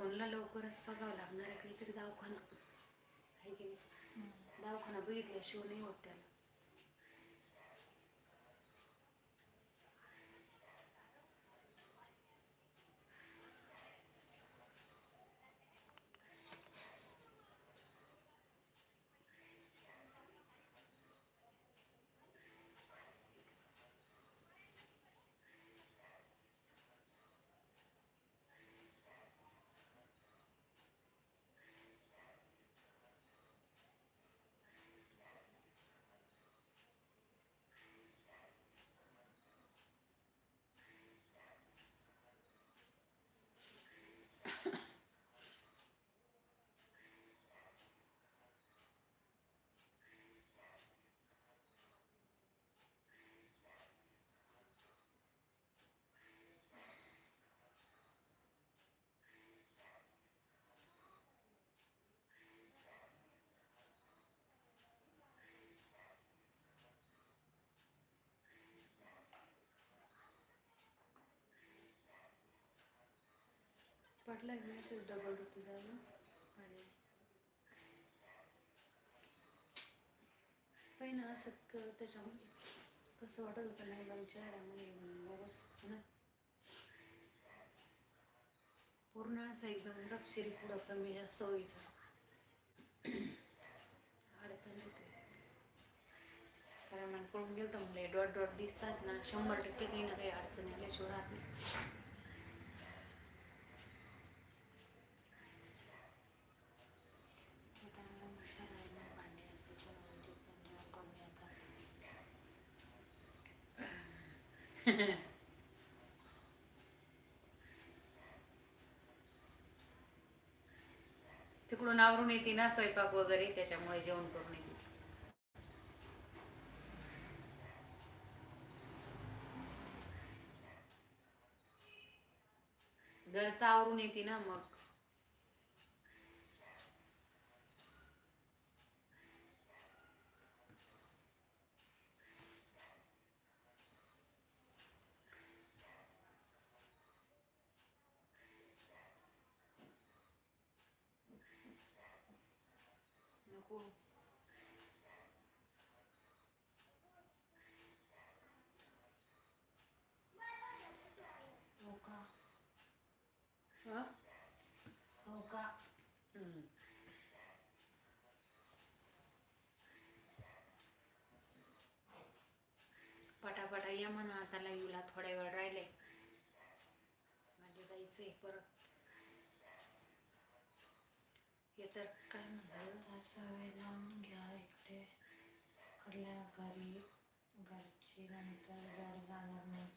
फोनला लवकरच बघावं लागणार आहे काहीतरी दवाखाना. आहे की नाही? दवाखाना बघितल्याशिवाय नाही होत त्याला. पडला मेसेज डबल तुला आणि पहिलं असं क त्याच्यामध्ये कसं वाटत होतं नाही बाई चेहऱ्यामध्ये बस ना? पूर्ण असं एकदम डपशिरी पुढं कमी जास्त व्हायचं. अडचण येते. कारण मला कळून गेलं तर म्हणले डॉट डॉट दिसतात ना शंभर टक्के काही ना काही अडचण येल्याशिवाय राहत नाही छोटा मला हुशार आहे ना भांडे असायच्या म्हणजे पण जेव्हा कमी आता तिकडून आवरून येते ना स्वयंपाक वगैरे त्याच्यामुळे जेवण करून येते. घरचं आवरून येते ना मग. नको हो का हा? हो का. पटापटा ये म्हणा आता लाईव्हला थोड्या वेळ राहिले. म्हणजे जायचंय परत हे तर काय म्हणतात? असं वेळ लावून घ्या इकडे. कडल्या घरी घरची नंतर जड जाणार नाही.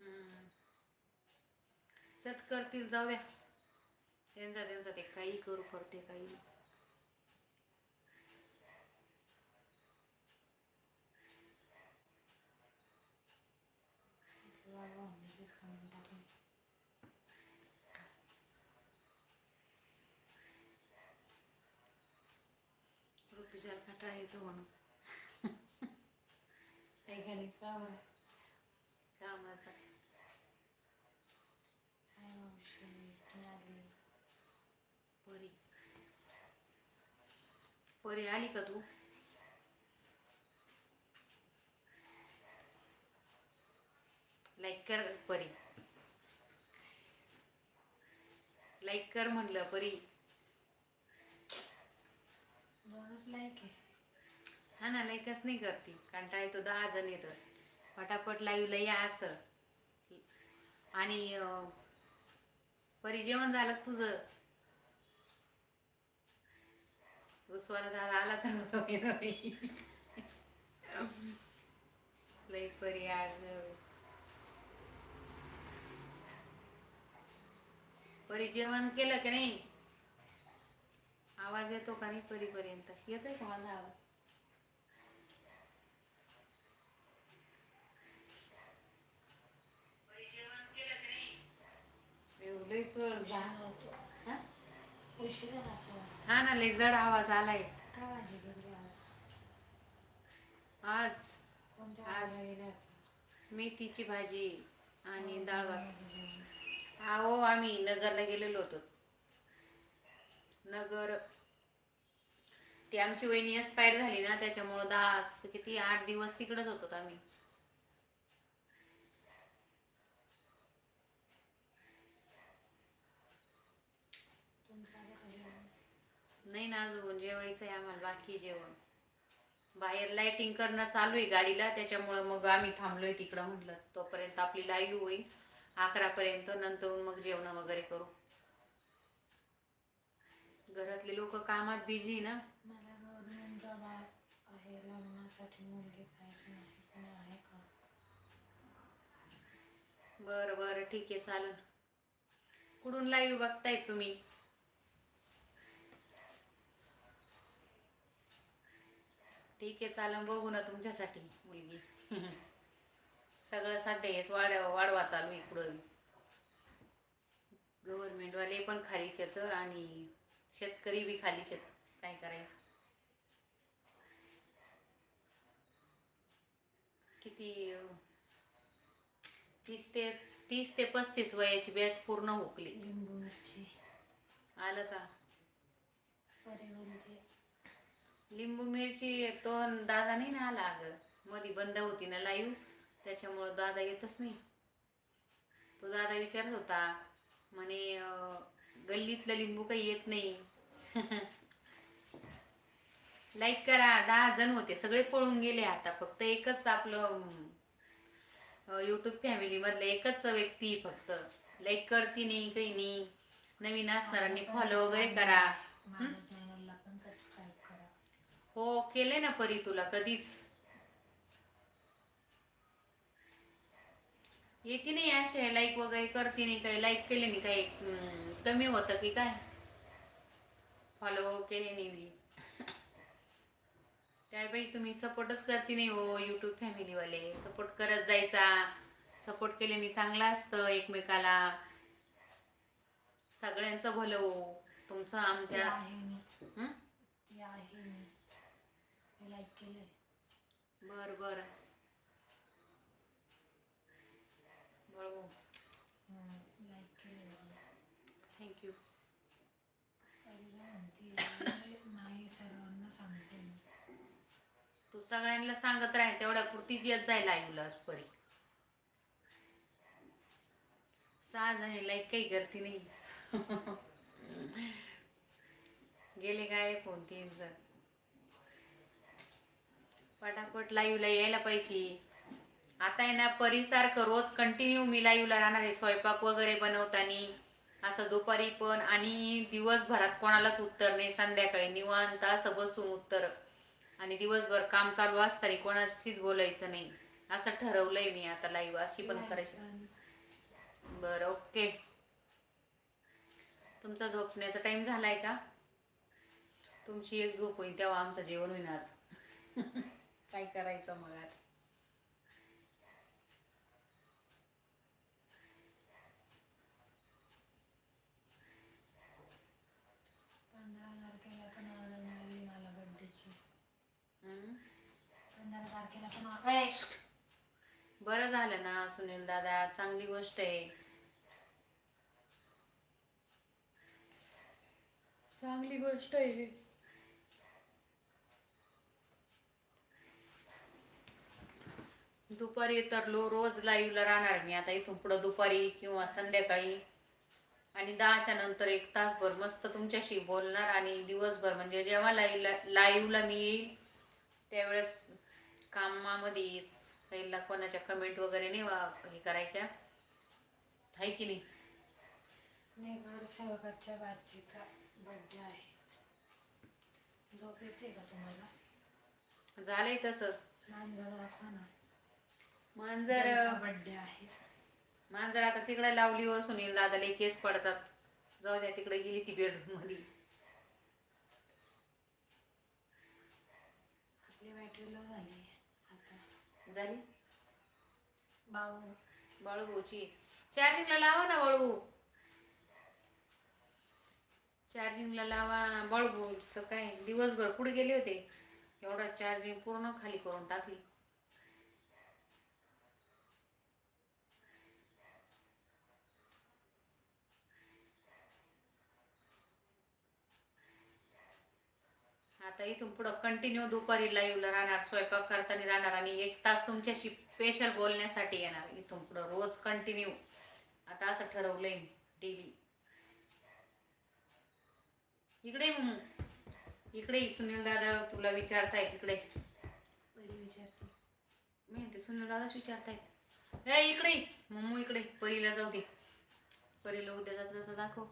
हम्म. चट करतील जाऊ द्या. त्यांचा त्यांचा ते काही करू करते काही इथे बाबा लगेच comment टाकली. कामाचा हाय मावशी मी आली परी परी आली का तू लाईक कर परी लाईक कर म्हणलं परी दोनच लाईक आहे हा ना लाईकच नाही करती. कंटाळ येतो दहा जण येतं पटापट लाईव्हला या असं. आणि परी जेवण झालं तुझं? उसवाला दादा आला तर लई परी आज परी जेवण केलं की नाही? आवाज येतो का नाही परीपर्यंत? येतोय का माझा आवाज परी जेवण केलं की हा? उशिरा जातो हा ना लय जड आवाज आलाय. काय आज आज. कोणत्या? मेथीची भाजी आणि डाळ भात. अहो आम्ही नगरला गेलेलो होतो. नगर ती आमची वहिनी एक्सपायर झाली ना त्याच्यामुळं दहा किती आठ दिवस तिकडच होतो आम्ही तुमचं आलं का जेवण नाही ना अजून जेवायचं आहे आम्हाला बाकी जेवण. बाहेर लाइटिंग करणं चालू आहे गाडीला त्याच्यामुळं मग आम्ही थांबलोय तिकडं म्हटलं तोपर्यंत आपली लाईव्ह होईल. अकरापर्यंत नंतर मग जेवण वगैरे करू. घरातले लोक कामात बिझी ना? मला गव्हर्नमेंट जॉब आहे लग्नासाठी मुलगी पाहिजे नाही पण आहे का? बरं बरं ठीक आहे चालेल. कुठून लाईव्ह बघतायत तुम्ही? ठीक आहे चालेल बघू ना तुमच्यासाठी मुलगी. सगळं सध्या हेच वाढ वाढवा चालू आहे पुढं गव्हर्नमेंटवाले पण खालीच येतं आणि शेतकरी बी खालीच येतं काय करायचं? किती तीस ते तीस ते पस्तीस वयाची बॅच पूर्ण हुकली. आलं का? लिंबू मिरची तो दादा नाही ना आला अगं. मधी बंद होती ना लाईव्ह त्याच्यामुळं दादा येतच नाही. तो दादा विचारत होता म्हणे गल्लीतलं लिंबू काही येत नाही. लाईक करा दहा जण होते. सगळे पळून गेले आता. फक्त एकच आपलं युट्यूब फॅमिली मधलं एकच व्यक्ती फक्त. लाईक करती नाही काही नाही. नवीन असणाऱ्यांनी फॉलो वगैरे करा माझ्या चॅनलला पण सबस्क्राईब करा हो केले ना परी तुला कधीच. येते नाही असे लाईक वगैरे करते नाही काही. लाईक केले नाही काही. कमी होतं की काय? फॉलो केले नाही मी. काय बाई तुम्ही सपोर्टच करते नाही हो युट्यूब फॅमिलीवाले सपोर्ट करत जायचा. सपोर्ट केल्याने चांगलं असतं एकमेकाला. सगळ्यांचं भलं हो. तुमचं आमच्या लाईक केलंय. बर बर. बळवू लाईक केलंय. थँक्यू तरी काय म्हणते नाही सर्वांना सांगते मी. तू सगळ्यांना सांगत राह तेवढ्या पुरतीच येत जाईल लाईव्हला परी. सहा जणी लाईक काही करते नाही. गेले काय फोन तीन जण. पटापट लाईव्हला यायला पाहिजे. आता आहे ना परिसारखं रोज कंटिन्यू मी लाईव्हला राहणार आहे स्वयंपाक वगैरे बनवताना. असं दुपारी पण आणि दिवसभरात कोणालाच उत्तर नाही संध्याकाळी निवांत असं बसून उत्तर. आणि दिवसभर काम चालू असताना कोणाशीच बोलायचं नाही. असं ठरवलंय मी आता लाईव्ह अशी पण करायची. बरं ओके. तुमचा झोपण्याचा टाइम झालाय का? तुमची एक झोप होईल तेव्हा आमचं जेवण होईल आज. काय करायचं मग पंधरा तारखेला पण ऑर्डर मिळाली मला हम्म? पंधरा तारखेला पण ऑर्डर बरं झालं ना सुनील दादा. चांगली गोष्ट आहे. चांगली गोष्ट आहे दुपारी तर लो रोज लाईव्हला राहणार मी. आता इथून पुढं दुपारी किंवा संध्याकाळी. आणि दहाच्या नंतर एक तासभर मस्त तुमच्याशी बोलणार आणि दिवसभर म्हणजे जेव्हा लाईव्हला लाईव्हला मी येईल त्यावेळेस कामामध्ये पहिला कोणाच्या कमेंट वगैरे नाही वा- हे करायच्या. आहे की नाही? बर्थडे आहे. झोप येते का तुम्हाला? झालंय तसं. दाखवा ना. मांजर बर्थडे आहे. मांजर आता तिकडे लावली हो सुनील दादाला केस पडतात. जाऊ द्या तिकडे गेली ती बेडरूममध्ये आपली बॅटरी लो झाली. आता झाली? बाळू. बाळूभाऊची चार्जिंगला लावा ना बाळू. चार्जिंगला लावा. बाळूभाऊ काय दिवसभर पुढे गेले होते? एवढा चार्जिंग पूर्ण खाली करून टाकली. आता इथून पुढं कंटिन्यू दुपारी लाईव्हला राहणार स्वयंपाक करताना राहणार आणि एक तास तुमच्याशी स्पेशल बोलण्यासाठी येणार. इथून पुढं रोज कंटिन्यू आता असं ठरवलंय मी डेली इकडे. इकडे सुनील दादा तुला विचारतायत इकडे. परी विचारते. मी म्हणते सुनील दादाच विचारतायत. ए इकडे. मम्मू इकडे परीला जाऊ दे. परीला उद्या जाता जाता दाखव.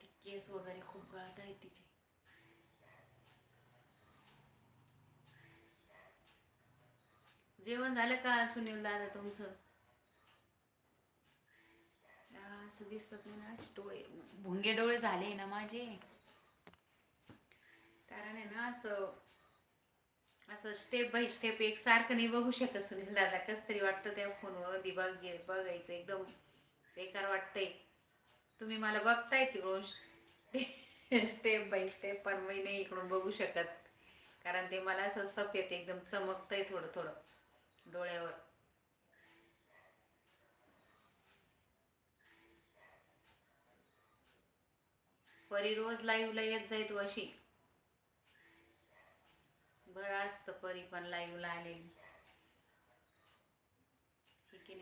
ती केस वगैरे खूप गळत आहेत तिचे. जेवण झालं का सुनील दादा तुमचं? असं दिसत नाही ना डोळे भुंगे डोळे झाले ना माझे. कारण आहे ना असं असं स्टेप बाय स्टेप एक सारखं नाही बघू शकत सुनील दादा. कस तरी वाटतं त्या फोनवर ती बघ बघायचं एकदम बेकार वाटतंय. तुम्ही मला बघताय ती रोज स्टेप बाय स्टेप पण मी नाही इकडून बघू शकत. कारण ते मला असं सफेद एकदम चमकतंय थोडं थोडं डोळ्यावर. परी रोज लाईव्हला येत जाईत तू अशी बरं असतं परी पण लाईव्हला आलेली. ठीक की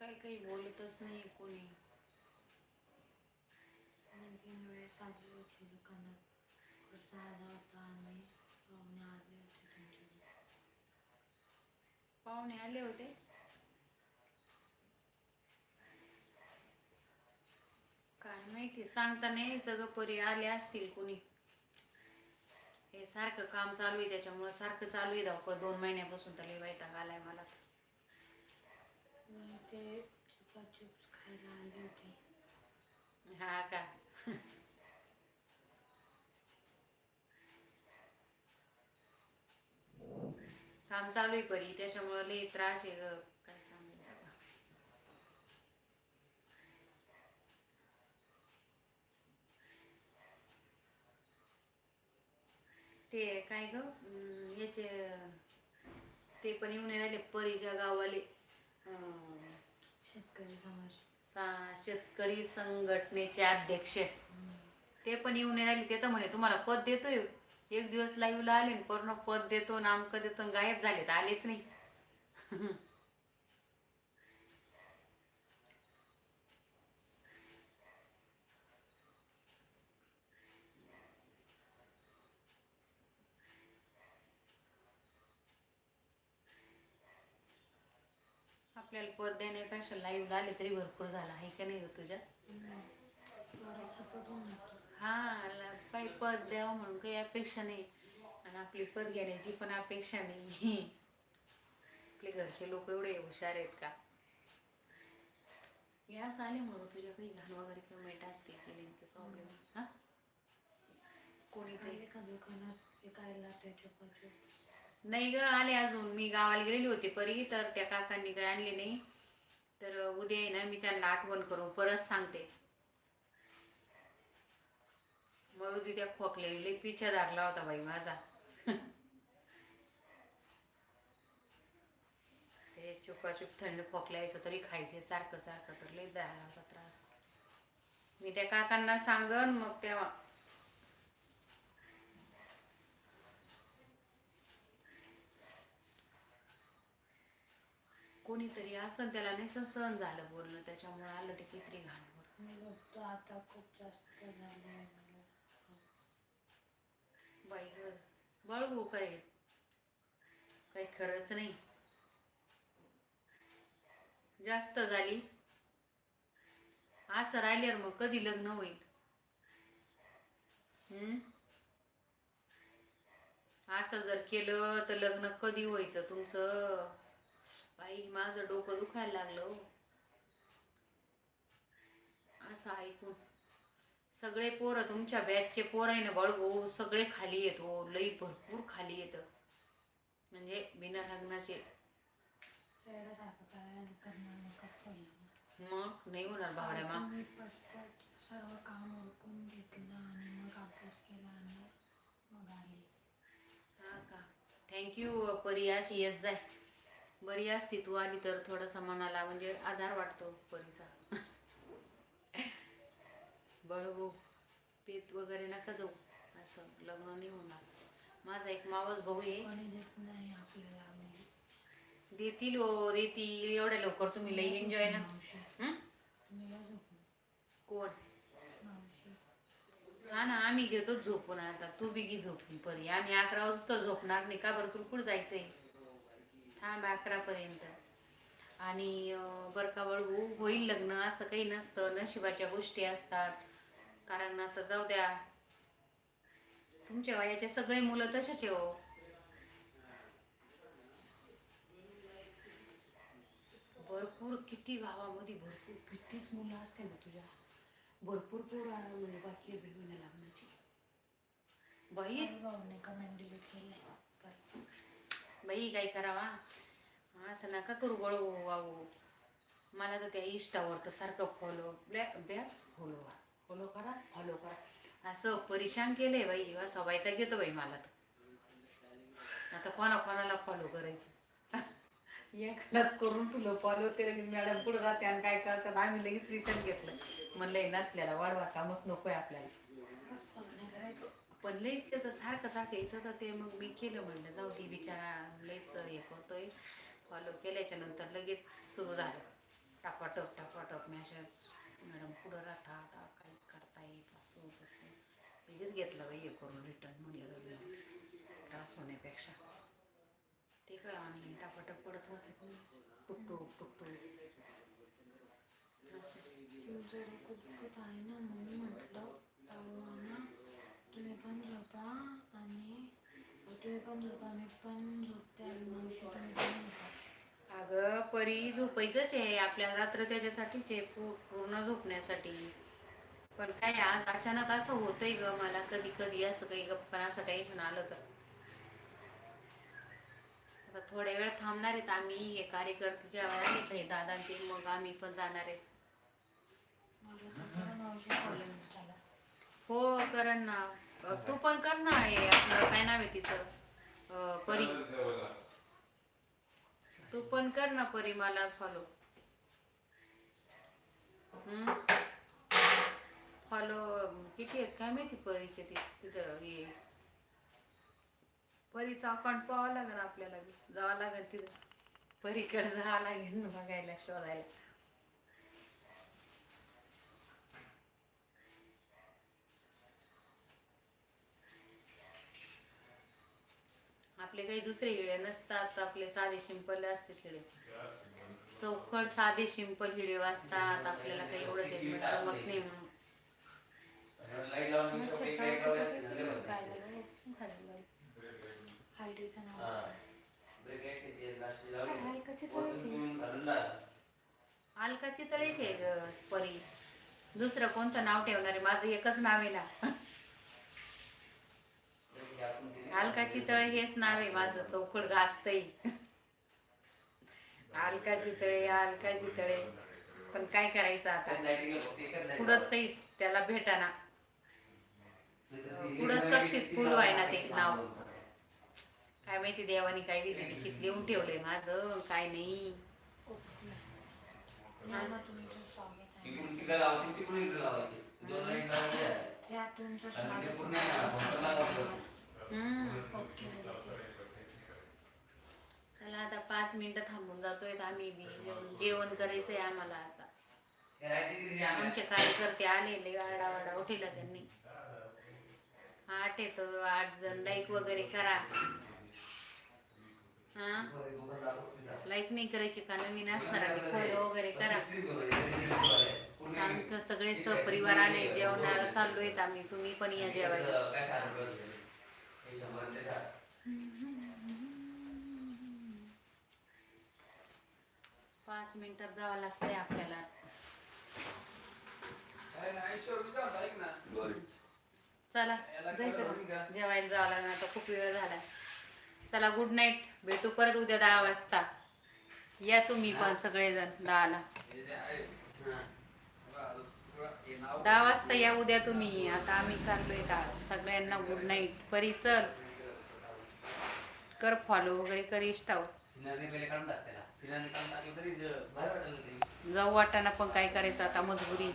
काही काही बोलतच नाही कोणी. मी तीन वेळेस आली होती दुकानात कृष्ण आला होता आणि पाहुणे आले होते तुमच्या पाहुणे आले होते? काय माहिती सांगता नाही जगपरी परी आले असतील कोणी. हे सारखं काम चालू आहे त्याच्यामुळं सारखं चालू आहे धावपळ. दोन महिन्यापासून तर लई वैताग आलाय मला. तर. ते चुपा चिप्स खायला आले होते. हा का? काम चालू आहे परी त्याच्यामुळं लई त्रास आहे ग काय सांगायचं आता. ते काय ग याचे ते पण येऊन राहिले परीच्या गावाले. शेतकरी समाज. सा- शेतकरी संघटनेचे अध्यक्ष. ते पण येऊन राहिले ते तर म्हणे तुम्हाला पद देतोय. एक दिवस लाईव्हला आले न पूर्ण पद देतो नामक देतो न गायब झाले तर आलेच नाही. आपल्याला पद देण्यापेक्षा लाईव्ह आले तरी भरपूर झाला. आहे का नाही तुझ्या? सपोर्ट हा ला- काही पद द्यावं म्हणून काही अपेक्षा नाही. आणि आपली पद घेण्याची पण अपेक्षा नाही. आपले घरचे लोक एवढे हुशार आहेत का? गॅस आले म्हणून तुझ्या काही घाण वगैरे किंवा मेट असते ते नेमके प्रॉब्लेम हा? कोणीतरी. आले का दुकानात विकायला ते नाही ग आले अजून. मी गावाला गेलेली होती परी तर त्या काकांनी काय आणले नाही. तर उद्या आहे ना मी त्यांना आठवण करून परत सांगते. मरुदी त्या खोकलेली पिच्छा धरला होता बाई माझा. ते चुपाचूप थंड खोकल्याचं तरी खायचे सारखं सारखं तर लई द्यायला होता त्रास. मी त्या काकांना सांगन मग तेव्हा कोणीतरी असं त्याला नाही सहन झालं बोलणं त्याच्यामुळे आलं ते किती बघतो आता खूप जास्त झाले बाई ग बळगू काय? काही खरंच नाही. जास्त झाली. असं राहिल्यावर मग कधी लग्न होईल? हम्म? असं जर केलं तर लग्न कधी व्हायचं तुमचं? बाई माझं डोकं दुखायला लागलं हो. असं ऐकून सगळे पोरं तुमच्या बॅचचे पोर आहे ना बळगो सगळे खाली येत हो लई भरपूर खाली येतं. म्हणजे बिना लग्नाचे. मग मग? नाही होणार भावड्या मा मी पटपट सर्व काम उरकून घेतलं आणि मग अभ्यास केला आणि मग आली. हा का? थँक्यू परी अशी येत जाय. बरी असती तू आली तर थोडासा मनाला म्हणजे आधार वाटतो परीचा. बळगो पेत वगैरे नका जाऊ. असं लग्न नाही होणार. माझा एक मावस भाऊ आहे. नाही आपल्याला देतील हो देतील. एवढ्या लवकर तुम्ही लई एन्जॉय ना. कोण? हा ना आम्ही घेतो झोपून आता. तू बी घे झोपून परी. आम्ही अकरा वाजता तर झोपणार नाही. का बरं? तुला कुठं जायचंय? थांब अकरापर्यंत. आणि अं, बरं का बळू होईल लग्न असं काही नसतं. नशिबाच्या गोष्टी असतात. कारण आता जाऊ द्या. तुमच्या वयाचे सगळे मुलं तशाचे हो. भरपूर किती गावामध्ये भरपूर कितीच मुलं असते ना तुझ्या? भरपूर पोर बाकी आहे लग्नाची. बाई कमेंट डिलीट केलंय. परत. बाई काय करावा? असं नका करू गळू हो, वाऊ मला तर त्या इष्टावर तर सारखं follow back back follow follow करा फॉलो करा. असं परेशान केलंय बाई असं वायता घेतो बाई मला तर. आता कोणा कोणाला फॉलो करायचं? एकलाच करून तुला फॉलो होते मॅडम पुढे राहते आणि काय करतात? आम्ही लगेच रिटर्न घेतलं. म्हणलं नसल्याला वाढवा कामच नकोय आपल्याला. पण लईच त्याचं सारखं सारखं यायचं तर ते मग मी केलं म्हणलं जाऊ ती बिचारा लईच हे करतोय. फॉलो केल्याच्यानंतर लगेच सुरू झालं. टापाटप टापाटप अशा मॅडम पुढं राहतात आ, काय करता येत असं तसं. लगेच घेतलं बाई हे करून रिटर्न म्हणलं जाऊ त्रास होण्यापेक्षा. ते काय ऑनलाईन टापाटप पडत होते टुकटुक टुकटुक असं. आहे ना म्हणून म्हटलं ना तुम्ही पण झोपा आणि तुम्ही पण झोपा मी पण झोपते आणि मावशी तुम्ही पण झोपा. अगं परी झोपायचंच आहे. आपल्या रात्र त्याच्यासाठीच आहे पू- पूर्ण झोपण्यासाठी. पण काय आज अचानक असं होतंय ग मला कधी कधी असं काही गप्पा असं टेन्शन आलं तर. आता थोड्या वेळ थांबणार आहेत आम्ही. हे कार्यकर्ते जेव्हा येत आहे दादा आणि ते मग आम्ही पण जाणार आहेत मावशी इंस्टाला. हो करण ना तू पण कर ना हे आपलं काय नाव आहे तिचं? अ, परी. तू पण कर ना परी मला फॉलो फॉलो किती आहेत? काय माहिती परीचे तिथं हे. परीचं अकाउंट पाहावं लागेल आपल्याला जावं लागेल तिथं. परीकडे जावं लागेल बघायला शोधायला. आपले काही दुसरे हिडे नसतात आपले साधे सिंपल असते हिडे चौकट साधे सिंपल हिडे वाचतात आपल्याला काही एवढं जजमेंट जमत नाही म्हणून. अलकाची तळेच आहे परी. दुसरं कोणतं नाव ठेवणार आहे? माझं एकच नाव आहे ना. अलकाची तळे हेच नाव आहे माझं चौकट गाजतय. अलकाची तळे अलकाची तळे. पण काय करायचं आता? पुढंच काही त्याला भेटाना. पुढं सक्षित फुल व्हाय ना ते नाव. काय माहिती देवानी काय विधी लिखित लिहून ठेवलंय माझं काय नाही. तुमचं ओके चला आता पाच मिनिटं थांबून जातोय आम्ही बी. जेवण जेवण करायचंय आम्हाला आता. आमचे कार्यकर्ते आलेले आरडा वाडा उठेला त्यांनी. आठ येत आठ जण. लाईक वगैरे करा. हा? लाईक नाही करायची का? नवीन असणार फॉलो वगैरे करा. आमचं सगळे सहपरिवार आले जेवणाला चाललोय आम्ही. तुम्ही पण या जेवायला. पाच मिनिटात जावं लागतंय आपल्याला. चला जायचं का? जेवायला जावं लागणार आता खूप वेळ झाला. चला गुड नाईट भेटू परत उद्या दहा वाजता. या तुम्ही पण सगळेजण दहाला. दहा वाजता या उद्या तुम्ही. आता आम्ही चाललोय सगळ्यांना गुड नाईट परी चल. कर फॉलो वगैरे कर ते. जाऊ वाटाणा पण काय करायचं आता मजबुरी